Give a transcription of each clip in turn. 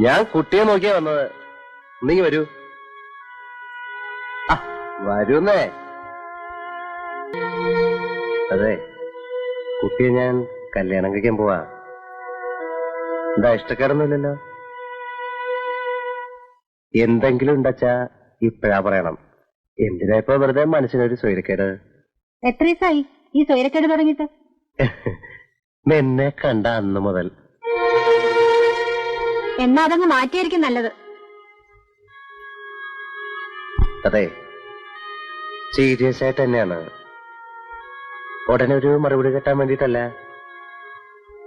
ഞാൻ കുട്ടിയെ നോക്കിയാ വന്നത്. നീ വരൂ. വരുന്നേ? അതെ. കുട്ടിയെ ഞാൻ കല്യാണം കഴിക്കാൻ പോവാ. എന്താ ഇഷ്ടക്കാരൊന്നുമില്ലല്ലോ എന്തെങ്കിലും ഉണ്ടച്ചാ ഇപ്പഴാ പറയണം. എന്തിനാ ഇപ്പൊ വെറുതെ മനസ്സിനൊരു സ്വൈരക്കേട്? എത്ര ദിവസമായി ഈ സ്വൈരക്കേട് തുടങ്ങിട്ട് എന്നെ കണ്ട അന്ന് മുതൽ. എന്നാ അതങ്ങ് മാറ്റിയായിരിക്കും നല്ലത്. അതെ. സീരിയസ് ആയിട്ട് തന്നെയാണ് ഉടനെ ഒരു മറുപടി കിട്ടാൻ വേണ്ടിട്ടല്ല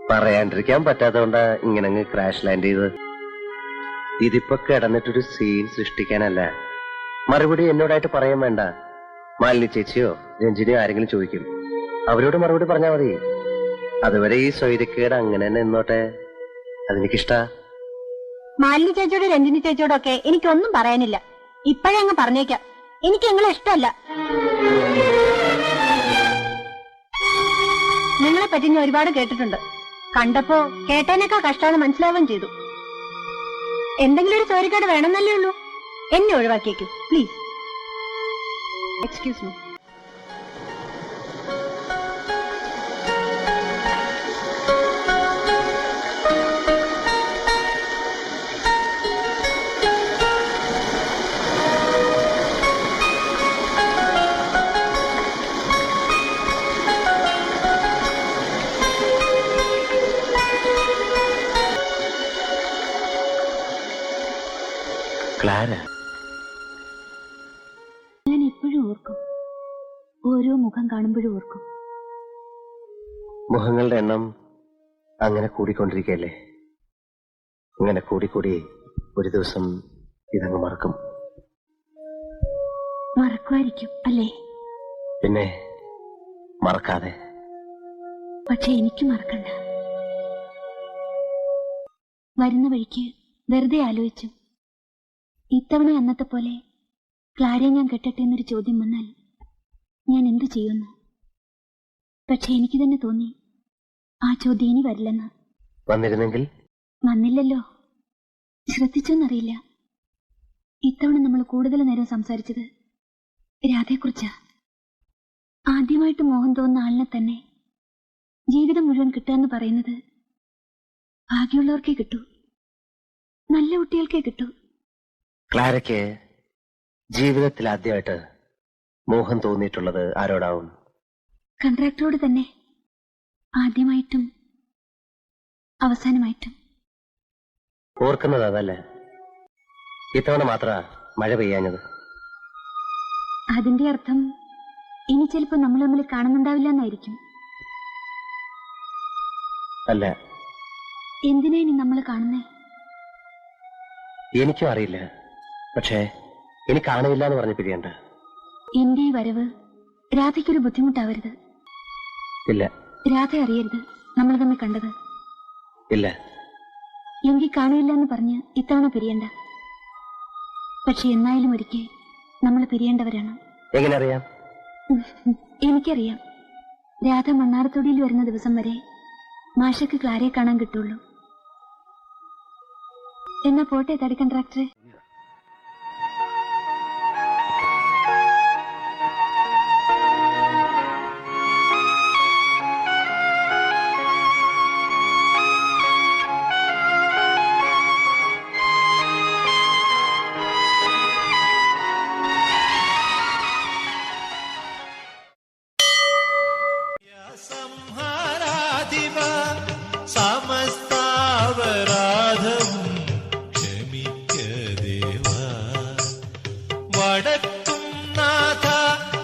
പറയാണ്ടിരിക്കാൻ പറ്റാത്തതുകൊണ്ടാ ഇങ്ങനെ അങ്ങ് ക്രാഷ് ലാൻഡ് ചെയ്ത് ഇതിപ്പോ കിടന്നിട്ടൊരു സീൻ സൃഷ്ടിക്കാനല്ല. മറുപടി എന്നോടായിട്ട് പറയാൻ വേണ്ട. മാലിനി ചേച്ചിയോ രഞ്ജിനിയോ ആരെങ്കിലും ചോദിക്കും. അവരോട് മറുപടി പറഞ്ഞാൽ മതി. അതുവരെ ഈ സ്വൈര്യക്കേട് അങ്ങനെ തന്നെ നിന്നോട്ടെ. അതെനിക്കിഷ്ട. മാലിനി ചേച്ചിയോട് രഞ്ജിനി ചേച്ചിയോടൊക്കെ എനിക്കൊന്നും പറയാനില്ല. ഇപ്പോഴങ്ങ് പറഞ്ഞേക്കാം. എനിക്ക് നിങ്ങളെ ഇഷ്ടമല്ല. നിങ്ങളെ പറ്റി ഞാൻ ഒരുപാട് കേട്ടിട്ടുണ്ട്. കണ്ടപ്പോ കേട്ടേനേക്കാ കഷ്ടാന്ന് മനസ്സിലാവുകയും ചെയ്തു. എന്തെങ്കിലും ഒരു ചോരിക്കേട് വേണമെന്നല്ലേ ഉള്ളൂ. എന്നെ ഒഴിവാക്കിയേക്കൂ. Please excuse me Clara. ഞാൻ എപ്പോഴും ഓർക്കും. ഓരോ മുഖം കാണുമ്പോഴും ഓർക്കും. മുഖങ്ങളുടെ എണ്ണം അങ്ങനെ കൂടിക്കൊണ്ടിരിക്കുകയല്ലേ? ഇങ്ങനെ കൂടിക്കൂടി ഒരു ദിവസം ഇതങ്ങ് മറക്കും. മറക്കുമായിരിക്കും അല്ലേ? പിന്നെ മറക്കാതെ. പക്ഷെ എനിക്ക് മറക്കണ്ട. വരുന്ന വഴിക്ക് വെറുതെ ആലോചിച്ചു ഇത്തവണ അന്നത്തെ പോലെ ക്ലാരെ ഞാൻ കെട്ടട്ടെ എന്നൊരു ചോദ്യം വന്നാൽ ഞാൻ എന്തു ചെയ്യുന്നു? പക്ഷെ എനിക്ക് തന്നെ തോന്നി ആ ചോദ്യം ഇനി വരില്ലെന്ന്. വന്നിരുന്നെങ്കിൽ? വന്നില്ലല്ലോ. ശ്രദ്ധിച്ചെന്നറിയില്ല. ഇത്തവണ നമ്മൾ കൂടുതൽ നേരം സംസാരിച്ചത് രാധയെക്കുറിച്ചാ. ആദ്യമായിട്ട് മോഹൻ തോന്നുന്ന ആളിനെ തന്നെ ജീവിതം മുഴുവൻ കിട്ടുക പറയുന്നത് ഭാഗ്യമുള്ളവർക്കേ കിട്ടൂ. നല്ല കുട്ടികൾക്കേ കിട്ടൂ. ക്ലാരയ്ക്ക് ജീവിതത്തിൽ ആദ്യമായിട്ട് മോഹം തോന്നിയിട്ടുള്ളത് ആരോടാവും? കൺട്രാക്ടറോട് തന്നെ. ആദ്യമായിട്ടും അവസാനമായിട്ടും. ഓർക്കുന്നത് അതല്ല? ഇത്തവണ മാത്ര മഴ പെയ്യാഞ്ഞത്. അതിന്റെ അർത്ഥം ഇനി ചിലപ്പോ നമ്മൾ തമ്മിൽ കാണുന്നുണ്ടാവില്ല എന്നായിരിക്കും അല്ല. എന്തിനാ ഇനി നമ്മൾ കാണുന്നേ? എനിക്കും അറിയില്ല. പക്ഷേ എനിക്ക് കാണില്ല എന്ന് പറഞ്ഞ് പിരിയണ്ട. എന്റെ ഈ വരവ് രാധയ്ക്കൊരു ബുദ്ധിമുട്ടാവരുത്. ഇല്ല. രാധ അറിയരുത്. നമ്മൾ തമ്മിൽ കണ്ടത്. ഇല്ല. എങ്കിൽ കാണില്ല എന്ന് പറഞ്ഞ് ഇത്തവണ പിരിയണ്ട. പക്ഷെ എന്നായാലും ഒരിക്കൽ നമ്മൾ പിരിയേണ്ടവരാണ്. എങ്ങനെ അറിയാം എനിക്കറിയാം. രാധ മണ്ണാർത്തൊടിയിൽ വരുന്ന ദിവസം വരെ മാഷയ്ക്ക് ക്ലാരയെ കാണാൻ കിട്ടുള്ളൂ. എന്നാ പോട്ടെ തടി കൺട്രാക്ടറെ വടക്കും നാഥ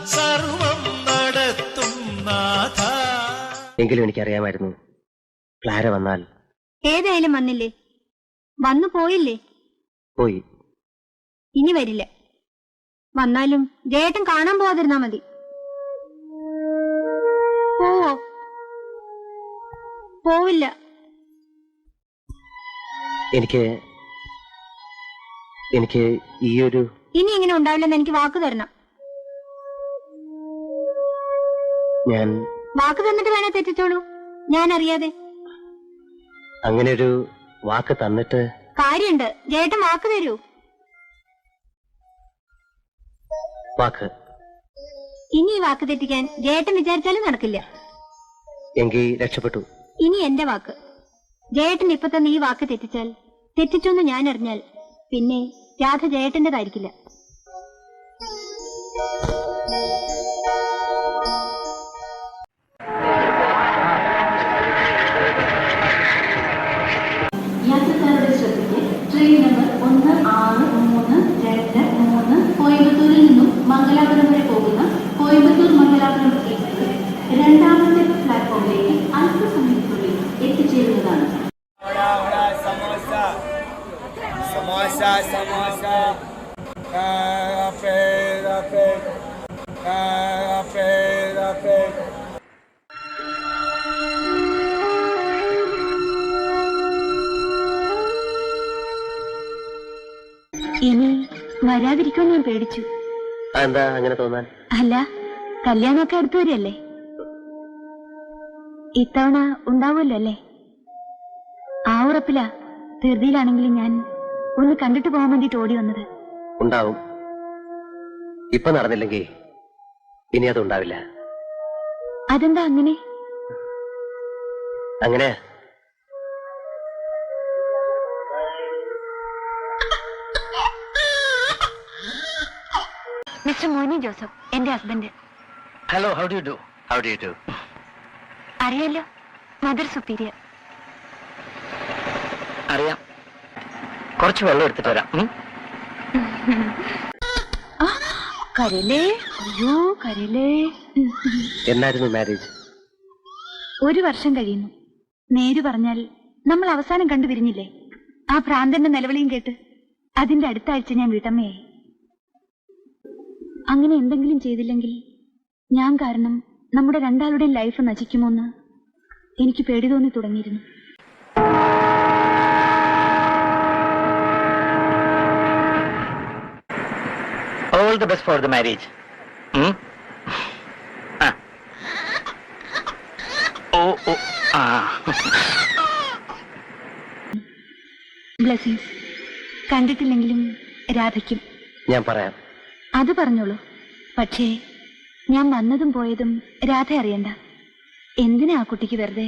സർവം നടത്തും നാഥ. എങ്കിലും എനിക്കറിയാമായിരുന്നു ക്ലാര വന്നാൽ ഏതായാലും വന്നില്ലേ? വന്നു പോയില്ലേ? പോയി. ഇനി വരില്ല. വന്നാലും ജയേട്ടൻ കാണാൻ പോവാതിരുന്നാ മതി. പോവോ? പോവില്ല. എനിക്ക് എനിക്ക് ഈ ഒരു ഇനി ഇങ്ങനെ ഉണ്ടാവില്ലെന്ന് എനിക്ക് വാക്ക് തരണം. ഞാൻ വാക്ക് തന്നിട്ട് വേണേ തെറ്റിച്ചോളൂ. ഞാൻ അറിയാതെ. അങ്ങനെ ഒരു വാക്ക് തന്നിട്ട് കാര്യണ്ട് ജേട്ടൻ വാക്ക് തരൂ. വാക്ക്. ഇനി ഈ വാക്ക് തെറ്റിക്കാൻ ജേട്ടൻ വിചാരിച്ചാലും നടക്കില്ല. എങ്കിൽ രക്ഷപ്പെട്ടു. ഇനി എന്റെ വാക്ക്. ജേട്ടൻ ഇപ്പൊ തന്നെ ഈ വാക്ക് തെറ്റിച്ചാൽ തെറ്റിച്ചു എന്ന് ഞാൻ അറിഞ്ഞാൽ പിന്നെ രാധ ജയേട്ടന്റേതായിരിക്കില്ല. Rape, rape. ഇനി വരാതിരിക്കുമെന്ന് ഞാൻ പേടിച്ചു. എന്താ അങ്ങനെ തോന്നാൻ? അല്ല കല്യാണമൊക്കെ അടുത്തു വരികയല്ലേ ഇത്തവണ ഉണ്ടാവുമല്ലോ അല്ലേ? ആ ഉറപ്പില ധൃതിയിലാണെങ്കിലും ഞാൻ ഒന്ന് കണ്ടിട്ട് പോകാൻ വേണ്ടിട്ട് ഓടി വന്നത്. ഉണ്ടാവും. ഇപ്പൊ നടന്നില്ലെങ്കിൽ ഇനി അത് ഉണ്ടാവില്ല. അതെന്താ അങ്ങനെ? അങ്ങനെ മിസ്റ്റർ മോനി ജോസഫ് എന്റെ husband. Hello how do do how do do അറിയാലോ മദർ സുപ്പീരിയർ. അറിയാം. കുറച്ച് വെള്ളം എടുത്തിട്ട് വരാം. ഉം? കരലേ അയ്യോ കരലേ എന്നായിരുന്നു മാരേജ് ഒരു വർഷം കഴിയുന്നു. നേര് പറഞ്ഞാൽ നമ്മൾ അവസാനം കണ്ടു പിരിഞ്ഞില്ലേ? ആ ഭ്രാന്തന്റെ നിലവിളിയും കേട്ട് അതിന്റെ അടുത്ത ആഴ്ച ഞാൻ വീട്ടമ്മയായി. അങ്ങനെ എന്തെങ്കിലും ചെയ്തില്ലെങ്കിൽ ഞാൻ കാരണം നമ്മുടെ രണ്ടാളുടെയും ലൈഫ് നശിക്കുമോന്ന് എനിക്ക് പേടി തോന്നി തുടങ്ങിയിരുന്നു. All the best for the marriage oh oh ah. Blessings കണ്ടിട്ടില്ലെങ്കിലും രാധയ്ക്കും. ഞാൻ പറയാം. അത് പറഞ്ഞോളൂ. പക്ഷേ ഞാൻ വന്നതും പോയതും രാധ അറിയണ്ട. എന്തിനാ ആ കുട്ടിക്ക് വെറുതെ